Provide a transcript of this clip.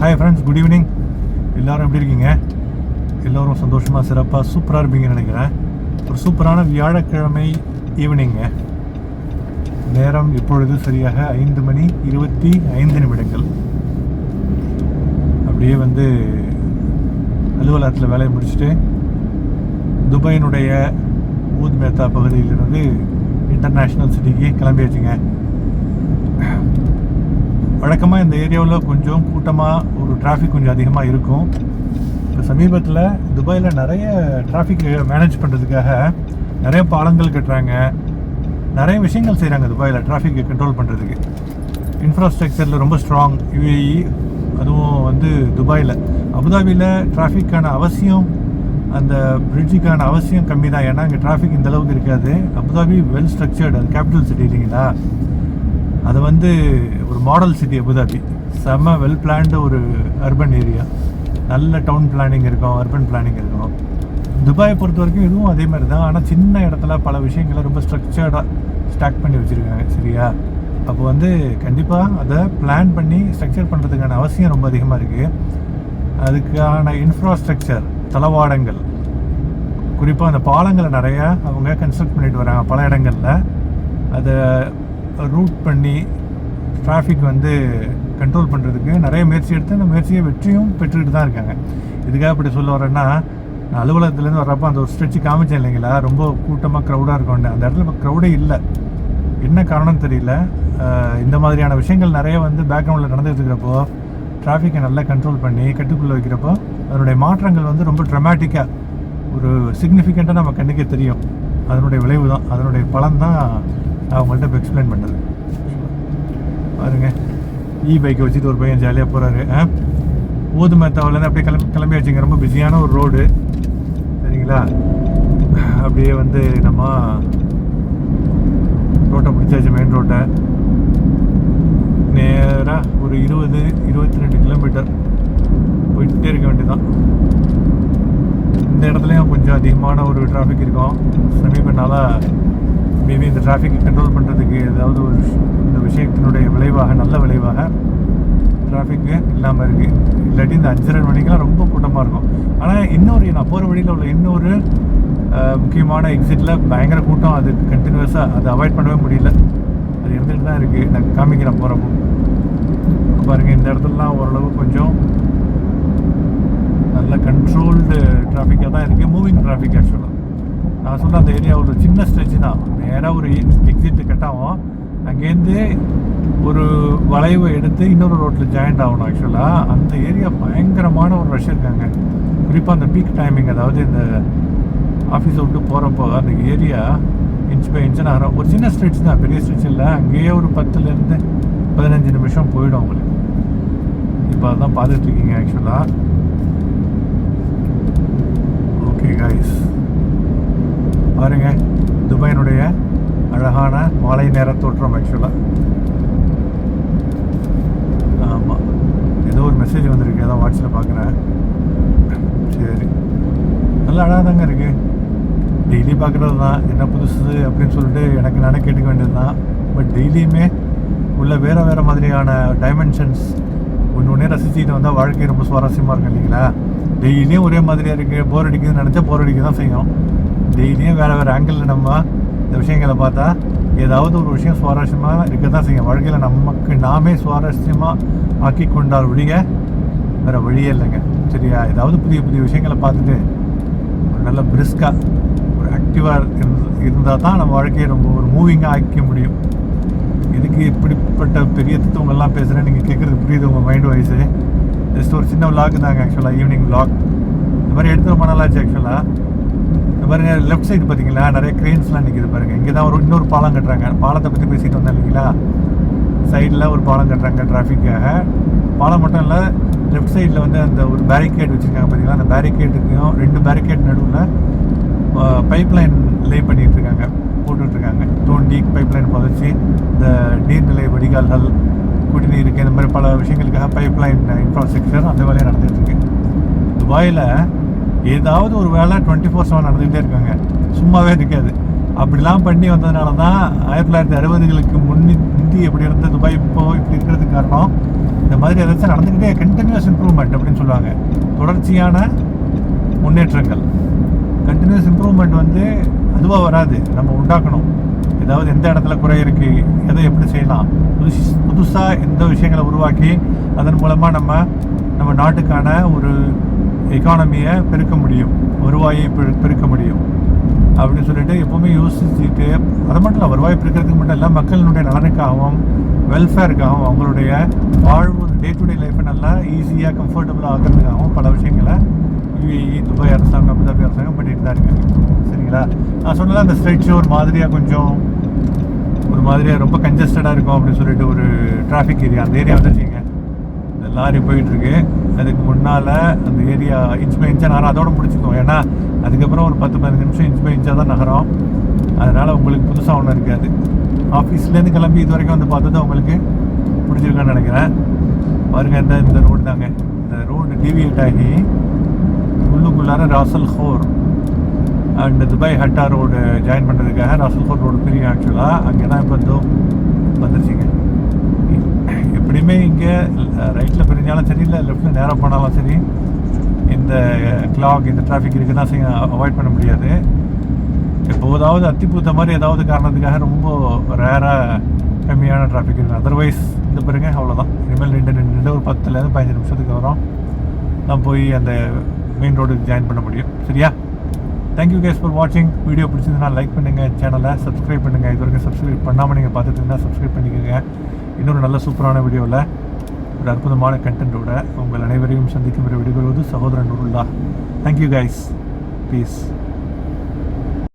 Hi friends good evening எல்லோரும் எப்படி இருக்கீங்க? எல்லோரும் சந்தோஷமாக சிறப்பாக சூப்பராக இருப்பீங்கன்னு நினைக்கிறேன். ஒரு சூப்பரான வியாழக்கிழமை ஈவினிங்க நேரம் இப்பொழுது சரியாக ஐந்து மணி இருபத்தி ஐந்து நிமிடங்கள். அப்படியே வந்து அலுவலகத்தில் வேலையை முடிச்சுட்டு துபாயினுடைய ஊத் மேத்தா பகுதியிலிருந்து இன்டர்நேஷ்னல் சிட்டிக்கு கிளம்பியாச்சுங்க. வழக்கமாக இந்த ஏரியாவில் கொஞ்சம் கூட்டமாக ஒரு டிராஃபிக் கொஞ்சம் அதிகமாக இருக்கும். இப்போ சமீபத்தில் துபாயில் நிறைய டிராஃபிக் மேனேஜ் பண்ணுறதுக்காக நிறைய பாலங்கள் கட்டுறாங்க. நிறைய விஷயங்கள் செய்கிறாங்க துபாயில் டிராஃபிக்கை கண்ட்ரோல் பண்ணுறதுக்கு இன்ஃப்ராஸ்ட்ரக்சரில் ரொம்ப ஸ்ட்ராங் யூஏஇ அதுவும் வந்து துபாயில். அபுதாபியில் டிராஃபிக்கான அவசியம் அந்த பிரிட்ஜுக்கான அவசியம் கம்மி தான் ஏன்னா இங்கே டிராஃபிக் இந்த அளவுக்கு இருக்காது. அபுதாபி வெல் ஸ்ட்ரக்சர்டு அது கேபிட்டல் சிட்டி இல்லைங்களா? அது வந்து ஒரு மாடல் சிட்டி அபுதாபி செம்ம வெல் பிளான்டு ஒரு அர்பன் ஏரியா நல்ல டவுன் பிளானிங் இருக்கும் அர்பன் பிளானிங் இருக்கும். துபாயை பொறுத்த வரைக்கும் இதுவும் அதே மாதிரி தான். ஆனால் சின்ன இடத்துல பல விஷயங்களை ரொம்ப ஸ்ட்ரக்சர்டாக ஸ்டாக் பண்ணி வச்சுருக்காங்க. சரியா? அப்போ வந்து கண்டிப்பாக அதை பிளான் பண்ணி ஸ்ட்ரக்சர் பண்ணுறதுக்கான அவசியம் ரொம்ப அதிகமாக இருக்குது அதுக்கான இன்ஃப்ராஸ்ட்ரக்சர் தளவாடங்கள். குறிப்பாக அந்த பாலங்களை நிறையா அவங்க கன்ஸ்ட்ரக்ட் பண்ணிட்டு வராங்க பல இடங்களில். அதை ரூட் பண்ணி டிராஃபிக் வந்து கண்ட்ரோல் பண்ணுறதுக்கு நிறைய முயற்சி எடுத்து அந்த முயற்சியை வெற்றியும் பெற்றுக்கிட்டு தான் இருக்காங்க. இதுக்காக இப்படி சொல்ல வரேன்னா நான் அலுவலகத்துலேருந்து வர்றப்போ அந்த ஒரு ஸ்ட்ரெச்சு காமிச்சேன் இல்லைங்களா? ரொம்ப கூட்டமாக க்ரௌடாக இருக்கும்னு அந்த இடத்துல இப்போ க்ரௌடே இல்லை. என்ன காரணம்னு தெரியல. இந்த மாதிரியான விஷயங்கள் நிறைய வந்து பேக்ரவுண்டில் நடந்துகிட்டு இருக்கிறப்போ டிராஃபிக்கை நல்லா கண்ட்ரோல் பண்ணி கட்டுக்குள்ளே வைக்கிறப்போ அதனுடைய மாற்றங்கள் வந்து ரொம்ப ட்ரமாட்டிக்காக ஒரு சிக்னிஃபிகண்ட்டாக நம்ம கண்ணுக்கே தெரியும். அதனுடைய விளைவு தான் அதனுடைய பலன் தான் அவங்கள்ட்ட இப்போ எக்ஸ்பிளைன் பண்ணது. பாருங்க. இ பைக்கை வச்சுட்டு ஒரு பையன் ஜாலியாக போகிறாரு ஊதுமத்தாவிலேருந்து அப்படியே கிளம்பி கிளம்பி வச்சுங்க ரொம்ப பிஸியான ஒரு ரோடு சரிங்களா? அப்படியே வந்து நம்ம ரோட்டை பிடிச்சாச்சு மெயின் ரோட்டை நேராக ஒரு இருபது இருபத்தி ரெண்டு கிலோமீட்டர் போயிட்டே இருக்க வேண்டியதுதான். இந்த இடத்துலையும் கொஞ்சம் அதிகமான ஒரு டிராஃபிக் இருக்கும். சமீபனால மேபி இந்த டிராஃபிக்கை கண்ட்ரோல் பண்ணுறதுக்கு ஏதாவது ஒரு இந்த விஷயத்தினுடைய விளைவாக நல்ல விளைவாக டிராஃபிக்கு இல்லாமல் இருக்குது இல்லாட்டி இந்த அஞ்சரை மணிக்கெலாம் ரொம்ப கூட்டமாக இருக்கும். ஆனால் இன்னொரு நான் போகிற வழியில் உள்ள இன்னொரு முக்கியமான எக்ஸிட்டில் பயங்கர கூட்டம். அது கண்டினியூஸாக அதை அவாய்ட் பண்ணவே முடியல. அது இருந்துகிட்டு தான் இருக்குது நான் காமிக்கிறேன் போகிறப்போ பாருங்கள் இந்த இடத்துலலாம் ஓரளவு கொஞ்சம் நல்ல கண்ட்ரோல்டு டிராஃபிக்காக தான் இருக்குது மூவிங் டிராஃபிக் ஆக்சுவலாக நான் சொன்ன அந்த ஏரியா ஒரு சின்ன ஸ்ட்ரெச் தான். நேராக ஒரு எக்ஸிட் கட்டாகும் அங்கேருந்து ஒரு வளைவை எடுத்து இன்னொரு ரோட்டில் ஜாயிண்ட் ஆகணும் ஆக்சுவலாக அந்த ஏரியா பயங்கரமான ஒரு ரஷ் இருக்காங்க. குறிப்பாக அந்த பீக் டைமிங் அதாவது இந்த ஆஃபீஸை விட்டு போகிறப்போ அந்த ஏரியா இன்ச் பை இன்ச்சு நகரம் ஒரு சின்ன ஸ்ட்ரெச் தான் பெரிய ஸ்ட்ரெச் இல்லை. அங்கேயே ஒரு பத்துலேருந்து பதினஞ்சு நிமிஷம் போயிடும் உங்களுக்கு. இப்போ அதான் பார்த்துட்ருக்கீங்க ஆக்சுவலாக ஓகே கைஸ் பாருங்க துபாயினுடைய அழகான மாலை நேர தோற்றம் ஆக்சுவலாக ஆமாம் ஏதோ ஒரு மெசேஜ் வந்திருக்கு ஏதோ வாட்ஸில் பார்க்குறேன் சரி. நல்லா அழகாக தாங்க இருக்குது டெய்லி பார்க்குறது தான் என்ன புதுசு அப்படின்னு சொல்லிட்டு எனக்கு நானே கேட்டுக்க வேண்டியது தான் பட் டெய்லியுமே உள்ள வேறு வேறு மாதிரியான டைமென்ஷன்ஸ் ஒன்று ஒன்றே ரசிச்சுட்டு வந்தால் வாழ்க்கை ரொம்ப சுவாரஸ்யமாக இருக்கும் இல்லைங்களா? டெய்லியும் ஒரே மாதிரியாக இருக்குது போர் அடிக்குதுன்னு நினச்சா போர் அடிக்க தான் செய்யும். டெய்லியும் வேறு வேறு ஆங்கிளில் நம்ம இந்த விஷயங்களை பார்த்தா ஏதாவது ஒரு விஷயம் சுவாரஸ்யமாக இருக்க தான் செய்யும். வாழ்க்கையில் நமக்கு நாமே சுவாரஸ்யமாக ஆக்கி கொண்டால் ஒழிய வேறு வழியே இல்லைங்க. சரியா? ஏதாவது புதிய புதிய விஷயங்களை பார்த்துட்டு ஒரு நல்ல பிரிஸ்காக ஒரு ஆக்டிவாக இருந்தால் தான் நம்ம வாழ்க்கையை ரொம்ப ஒரு மூவிங்காக ஆக்கிக்க முடியும். இதுக்கு இப்படிப்பட்ட பெரிய தத்துவங்கள்லாம் பேசுகிறேன் நீங்கள் கேட்குறது புரியுது உங்கள் மைண்ட் வைஸு ஜஸ்ட் ஒரு சின்ன விளாக் தாங்க ஆக்சுவலாக ஈவினிங் விளாக் இந்த மாதிரி எடுத்துகிட்டு பண்ணலாச்சு ஆக்சுவலாக பாருங்க லெஃப்ட் சைடு பார்த்தீங்களா நிறைய கிரெயின்ஸ்லாம் நிற்கிது பாருங்க. இங்கே தான் ஒரு இன்னொரு பாலம் கட்டுறாங்க. பாலத்தை பற்றி பேசிட்டு வந்தேன் இல்லைங்களா? சைடில் ஒரு பாலம் கட்டுறாங்க டிராஃபிக்காக பாலம் மட்டும் இல்லை லெஃப்ட் சைடில் வந்து அந்த ஒரு பேரிகேட் வச்சுருக்காங்க பார்த்தீங்களா அந்த பேரிகேட்டுக்கும் ரெண்டு பேரிகேட் நடுவில் பைப் லைன் லே பண்ணிகிட்ருக்காங்க இருக்காங்க. தோண்டி பைப் லைன் புதைச்சி இந்த நீர்நிலை வடிகால்கள் குடிநீருக்கு இந்த மாதிரி பல விஷயங்களுக்காக பைப் லைன் இன்ஃப்ராஸ்ட்ரக்சர் அந்த வேலையை நடந்துட்டு இருக்கு. துபாயில் ஏதாவது ஒரு வேலை டுவெண்ட்டி ஃபோர் செவன் நடந்துகிட்டே இருக்காங்க. சும்மாவே இருக்காது. அப்படிலாம் பண்ணி வந்ததுனால தான் ஆயிரத்தி தொள்ளாயிரத்தி அறுபதுகளுக்கு முன்னி முந்தி எப்படி இருந்த துபாய் இப்போ இப்படி இருக்கிறதுக்கு காரணம் இந்த மாதிரி ஏதாச்சும் நடந்துக்கிட்டே கண்டினியூஸ் இம்ப்ரூவ்மெண்ட் அப்படின்னு சொல்லுவாங்க. தொடர்ச்சியான முன்னேற்றங்கள். கண்டினியூஸ் இம்ப்ரூவ்மெண்ட் வந்து அதுவாக வராது. நம்ம உண்டாக்கணும். ஏதாவது எந்த இடத்துல குறை இருக்குது எதை எப்படி செய்யலாம் புதுசு புதுசாக எந்த விஷயங்களை உருவாக்கி அதன் மூலமாக நம்ம நம்ம நாட்டுக்கான ஒரு எக்கானமியை பெருக்க முடியும். வருவாயை பெரு- பெருக்க முடியும். அப்படின்னு சொல்லிட்டு எப்போவுமே யோசிச்சுட்டு அது மட்டும் இல்லை வருவாய் பெருக்கிறதுக்கு மட்டும் இல்லை மக்களினுடைய நலனுக்காகவும் வெல்ஃபேருக்காகவும் அவங்களுடைய வாழ்வு டே டு டே லைஃப்பை நல்லா ஈஸியாக கம்ஃபர்டபுளாக ஆகிறதுக்காகவும் பல விஷயங்களை யூஏஇ துபாய் அரசாங்கம் அபுதாபி அரசாங்கம் பண்ணிட்டு தான் இருக்காங்க. சரிங்களா? நான் சொன்னதில் அந்த ஸ்ட்ரைட் ஒரு மாதிரியாக கொஞ்சம் ஒரு மாதிரியாக ரொம்ப கன்ஜஸ்டடாக இருக்கும் அப்படின்னு சொல்லிட்டு ஒரு டிராஃபிக் ஏரியா அந்த ஏரியா வந்துருச்சிங்க இந்த லாரி போயிட்டுருக்கு அதுக்கு முன்னால் அந்த ஏரியா இன்ச் பை இன்ச்சாக நகரம் அதோட முடிச்சுக்கோம் ஏன்னா அதுக்கப்புறம் ஒரு பத்து பதினஞ்சு நிமிஷம் இன்ச் பை இன்ச்சாக தான் நகரம். அதனால் உங்களுக்கு புதுசாக ஒன்றும் இருக்காது. ஆஃபீஸ்லேருந்து கிளம்பி இது வரைக்கும் வந்து பார்த்தது உங்களுக்கு பிடிச்சிருக்கான்னு நினைக்கிறேன். பாருங்க இந்த இந்த ரோடு தாங்க. இந்த ரோடு டிவியேட் ஆகி உள்ளுக்குள்ளார Ras al Khor and Dubai Hatta road join பண்ணுறதுக்காக ராசல் ஹோர் ரோடு பிரியும் ஆக்சுவலாக அங்கே தான் இப்போ வந்துருச்சுங்க. எப்பயுமே இங்கே ரைட்டில் பிரிஞ்சாலும் சரி இல்லை லெஃப்ட்டில் நேராக போனாலும் சரி இந்த கிளாக் இந்த டிராஃபிக் இருக்கு தான் அவாய்ட் பண்ண முடியாது. எப்போதாவது அத்திப்பூத்த மாதிரி ஏதாவது காரணத்துக்காக ரொம்ப ரேராக கம்மியான டிராஃபிக் இருக்குது அதர்வைஸ் இந்த பாருங்க அவ்வளோதான் இனிமேல் ரெண்டு ரெண்டு ரெண்டு ஒரு பத்துலேருந்து பதினஞ்சு நிமிஷத்துக்கு வரும் நான் போய் அந்த மெயின் ரோடுக்கு ஜாயின் பண்ண முடியும். சரியா? தேங்க்யூ கேஸ் ஃபார் வாட்சிங் வீடியோ பிடிச்சிருந்தா லைக் பண்ணுங்கள் சேனலை சப்ஸ்கிரைப் பண்ணுங்கள் இது வரைக்கும் சப்ஸ்கிரைப் பண்ணாமல் நீங்கள் பார்த்துட்டு இருந்தால் சப்ஸ்கிரைப் பண்ணிக்கோங்க. இன்னொரு நல்ல சூப்பரான வீடியோவில் ஒரு அற்புதமான கண்டென்ட்டோட உங்கள் அனைவரையும் சந்திக்கும் வரை விடைபெறுவது சகோதரன் நூருல்லா. Thank you guys piece